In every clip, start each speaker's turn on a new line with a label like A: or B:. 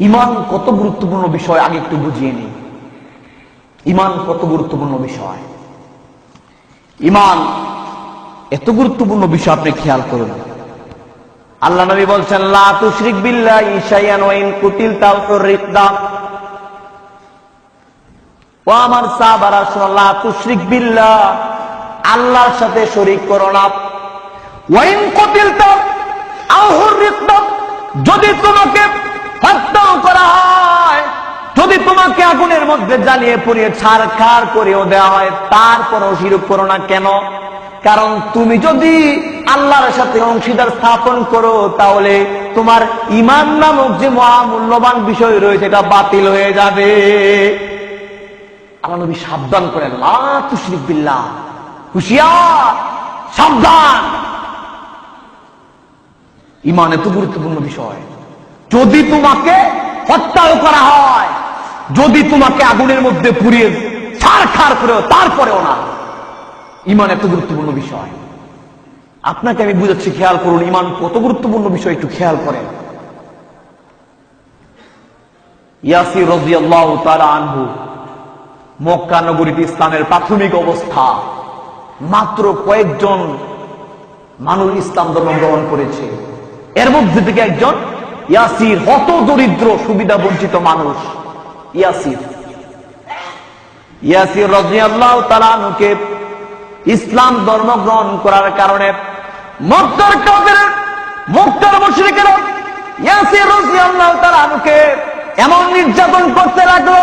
A: ইমান কত গুরুত্বপূর্ণ বিষয়, আগে একটু বুঝিয়ে নিই। ইমান কত গুরুত্বপূর্ণ বিষয়? ইমান এত গুরুত্বপূর্ণ বিষয় আপনি খেয়াল করুন। আল্লাহ নবী বলছেন আমার সাহাবারা আল্লাহর সাথে শরীক করো না। ওয়া ইন কুতিলতা আও যদি তোমাকে মধ্যে জ্বালিয়ে পুড়িয়ে ছাড় খার করেও দেওয়া হয়, তারপরও শিরক করো না কেন? কারণ তুমি যদি আল্লাহর সাথে অংশীদার স্থাপন করো, তাহলে তোমার ইমান নামক যে মহামূল্যবান বিষয় রয়েছে, এটা বাতিল হয়ে যাবে। আমার নবী সাবধান করেন, লা তুশরিক হুশিয়ার, সাবধান। ইমান এত গুরুত্বপূর্ণ বিষয়। যদি তোমাকে হত্যাও করা হয় যদি তোমাকে আগুনের মধ্যে পুড়িয়ে ছাড় খার করেও তারপরেও না, ইমান এত গুরুত্বপূর্ণ বিষয়। আপনাকে আমি বুঝাচ্ছি, খেয়াল করুন, ইমান কত গুরুত্বপূর্ণ বিষয়, একটু খেয়াল করেন। মক্কা ইসলামের প্রাথমিক অবস্থা। মাত্র কয়েকজন মানুষ ইসলাম ধর্ম গ্রহণ করেছে। এর মধ্যে থেকে একজন ইয়াসির হত দরিদ্র সুবিধা বঞ্চিত মানুষ। ইয়াসির। ইয়াসির ইসলাম ধর্ম গ্রহণ করার কারণে ইয়াসির এমন নির্যাতন করতে লাগল।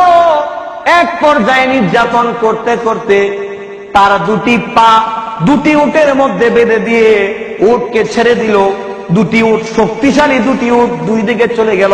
A: এক পর্যায়ে নির্যাতন করতে করতে তার দুটি পা দুটি উটের মধ্যে বেঁধে দিয়ে উটকে ছেড়ে দিল। দুটি উট শক্তিশালী, দুটি উট দুই দিকে চলে গেল।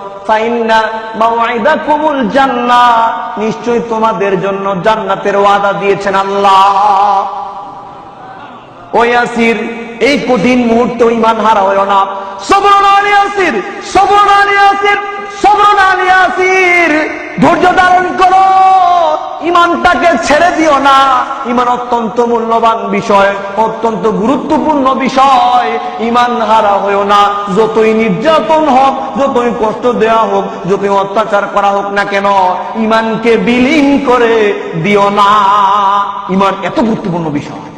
A: নিশ্চয়ই তোমাদের জন্য জান্নাতের ওয়াদা দিয়েছেন আল্লাহ। ওয়াসির এই কঠিন মুহূর্তে ইমান হারা হইল না। সবর আলী আসির আলিয়াসির আলী আসির সবরন আলী আসির ধৈর্য ধারণ করো ইমানটাকে ছেড়ে দিও না। ইমান অত্যন্ত মূল্যবান বিষয়, অত্যন্ত গুরুত্বপূর্ণ বিষয়। ইমান হারা হয়েও না। যতই নির্যাতন হোক, যতই কষ্ট দেওয়া হোক, যতই অত্যাচার করা হোক না কেন, ইমানকে বিলীন করে দিও না। ইমান এত গুরুত্বপূর্ণ বিষয়।